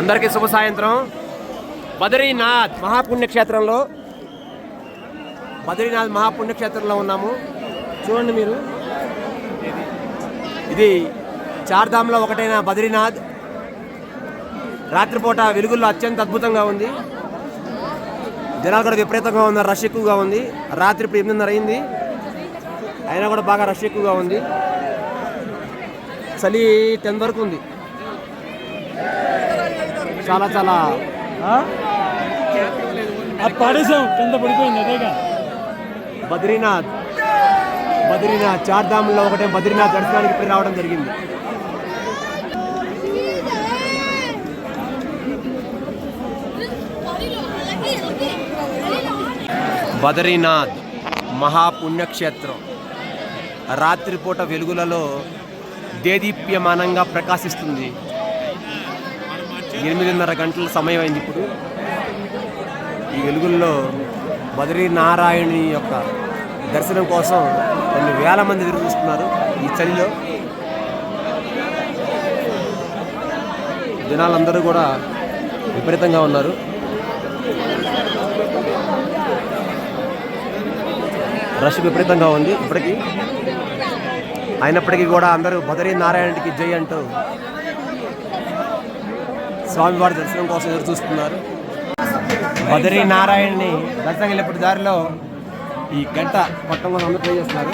అందరికీ శుభ సాయంత్రం. బద్రీనాథ్ మహాపుణ్యక్షేత్రంలో బద్రీనాథ్ మహాపుణ్యక్షేత్రంలో ఉన్నాము. చూడండి మీరు. ఇది చార్ధామ్లో ఒకటైన బద్రీనాథ్. రాత్రిపూట వెలుగుల్లో అత్యంత అద్భుతంగా ఉంది. జనాలు కూడా విపరీతంగా ఉన్నారు రష్ ఎక్కువగా ఉంది. రాత్రి ఇప్పుడు ఎనిమిదిన్నర అయింది. అయినా కూడా బాగా రష్ ఎక్కువగా ఉంది. చలి టెన్ వరకు ఉంది. చాలా చాలా పడేసాం కింద పడిపోయింది అదేగా బద్రీనాథ్ బద్రీనాథ్ చార్ధామ్లో ఒకటే బద్రీనాథ్ దర్శనానికి పోయి రావడం జరిగింది. బద్రీనాథ్ మహాపుణ్యక్షేత్రం. రాత్రిపూట వెలుగులలో దేదీప్యమానంగా ప్రకాశిస్తుంది. ఎనిమిదిన్నర గంటల సమయం అయింది ఇప్పుడు. ఈ వెలుగుల్లో బద్రీనారాయణి యొక్క దర్శనం కోసం కొన్ని వేల మంది ఎదురు చూస్తున్నారు ఈ చలిలో. జనాలందరూ కూడా విపరీతంగా ఉన్నారు. రష్ విపరీతంగా ఉంది ఇప్పటికీ. అయినప్పటికీ కూడా అందరూ బదరీ నారాయణకి జై అంటూ స్వామివారి దర్శనం కోసం ఎదురు చూస్తున్నారు. బదరీ నారాయణని దర్శనం వెళ్ళేప్పుడు దారిలో ఈ గంట పట్టం కోసం అందరూ ట్రై చేస్తున్నారు.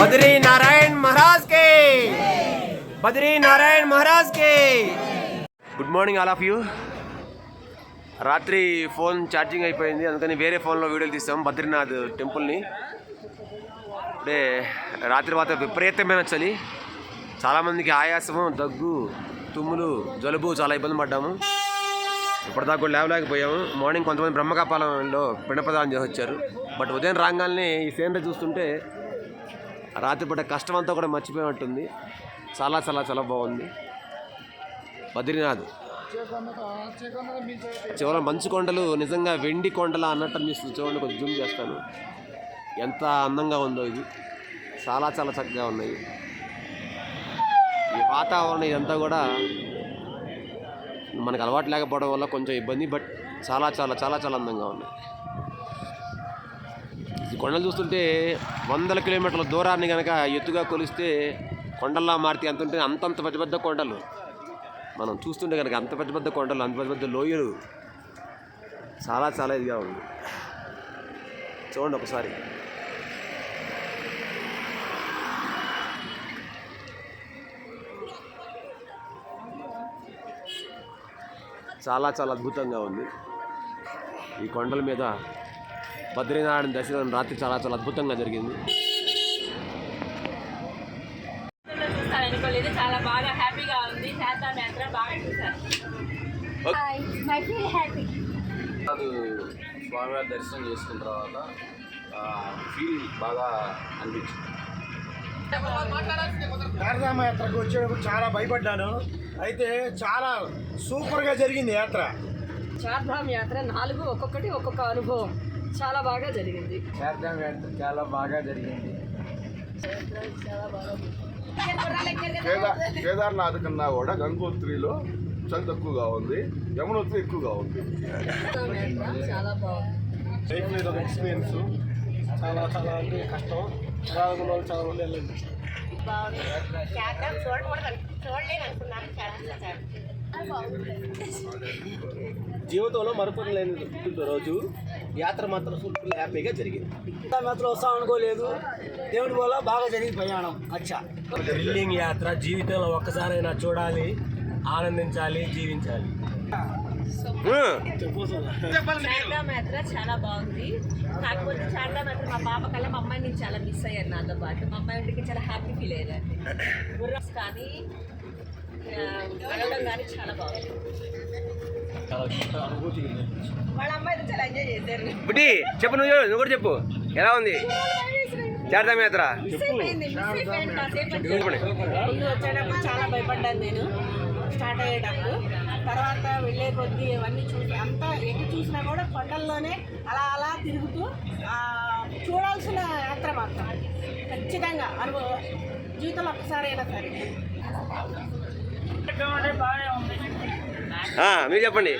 బద్రీ నారాయణ మహారాజ్ కే! బద్రీ నారాయణ మహారాజ్ కే! Good morning all of you రాత్రి ఫోన్ ఛార్జింగ్ అయిపోయింది. అందుకని వేరే ఫోన్లో వీడియోలు తీసాం. బద్రీనాథ్ టెంపుల్ని. అంటే రాత్రి మాత్రం విపరీతమైన చలి. చాలామందికి ఆయాసము దగ్గు తుమ్ములు జలుబు చాలా ఇబ్బంది పడ్డాము. ఇప్పటిదాకా కూడా లేవలేకపోయాము. మార్నింగ్ కొంతమంది బ్రహ్మకాపాలంలో పిండప్రదానం చేసి వచ్చారు బట్ ఉదయం రాగానే ఈ సీనరీ చూస్తుంటే రాత్రి పూట కష్టం అంతా కూడా మర్చిపోయినట్టుంది. చాలా చాలా చాలా బాగుంది. బద్రీనాథ్. చివరి మంచు కొండలు నిజంగా వెండి కొండలా అన్నట్టు అనిపిస్తుంది. చూడండి కొంచెం జూమ్ చేస్తాను. ఎంత అందంగా ఉందో ఇది. చాలా చాలా చక్కగా ఉన్నాయి. ఈ వాతావరణం ఇదంతా కూడా మనకు అలవాటు లేకపోవడం వల్ల కొంచెం ఇబ్బంది బట్ చాలా చాలా చాలా చాలా అందంగా ఉన్నాయి. ఈ కొండలు చూస్తుంటే వందల కిలోమీటర్ల దూరాన్ని కనుక ఎత్తుగా కొలిస్తే కొండల్లా మారితే ఎంత ఉంటే అంతంత పెద్ద పెద్ద కొండలు. మనం చూస్తుంటే కనుక అంత పెద్ద పెద్ద కొండలు అంత పెద్ద పెద్ద లోయలు. చాలా చాలా ఇదిగా ఉంది. చూడండి ఒకసారి. చాలా చాలా అద్భుతంగా ఉంది. ఈ కొండల మీద బద్రీనారాయణ దర్శనం రాత్రి చాలా చాలా అద్భుతంగా జరిగింది. చాలా బాగా హ్యాపీగా ఉంది. బాగా స్వామివారి దర్శనం చేసుకున్న తర్వాత ఫీల్ బాగా అనిపించింది. చారధామ యాత్రకు వచ్చేటప్పుడు చాలా భయపడ్డాను. అయితే చాలా సూపర్గా జరిగింది యాత్ర. చార్ధామ్ యాత్ర నాలుగు ఒక్కొక్కటి ఒక్కొక్క అనుభవం. చాలా బాగా జరిగింది. చార్ధామ్ యాత్ర చాలా బాగా జరిగింది. కేదార్ కేదార్నాథ్ కన్నా కూడా గంగోత్రిలో చలి తక్కువగా ఉంది. యమునోత్రి ఎక్కువగా ఉంది. చాలా బాగుంది. ఎక్స్పీరియన్స్ చాలా చాలా అంటే కష్టం. చాలా మంది వెళ్ళండి జీవితంలో మరపులేని రోజు? యాత్ర మాత్రం సూపర్ హ్యాపీగా జరిగింది. మాత్రం వస్తాం అనుకోలేదు. దేవుడి వల్ల బాగా జరిగింది ప్రయాణం. అచ్చా. థ్రిల్లింగ్ యాత్ర. జీవితంలో ఒక్కసారైనా చూడాలి ఆనందించాలి జీవించాలి. చాలా బాగుంది. కాకపోతే మా పాప కల్లా మా అమ్మాయిని నేను చాలా మిస్ అయ్యాను నాతో పాటు. మా అమ్మాయి చాలా హ్యాపీ ఫీల్ గుర్రస్ కానీ కానీ చాలా బాగుంది. వాళ్ళ అమ్మాయితో చాలా ఎంజాయ్ చేశారు. బుడ్డి చెప్పు నువ్వు నువ్వు కూడా చెప్పు. ఎలా ఉంది? చార్ధామ్ యాత్ర? చాలా భయపడ్డాను నేను. స్టార్ట్ అయ్యేటప్పుడు తర్వాత వెళ్ళే కొద్దీ అవన్నీ చూసి అంతా ఎటు చూసినా కూడా కొండల్లోనే అలా అలా తిరుగుతూ ఆ చూడాల్సిన యాత్ర మాత్రం. ఖచ్చితంగా అనుభవం జీవితంలో ఒక్కసారి అయినా సరే. మీరు చెప్పండి.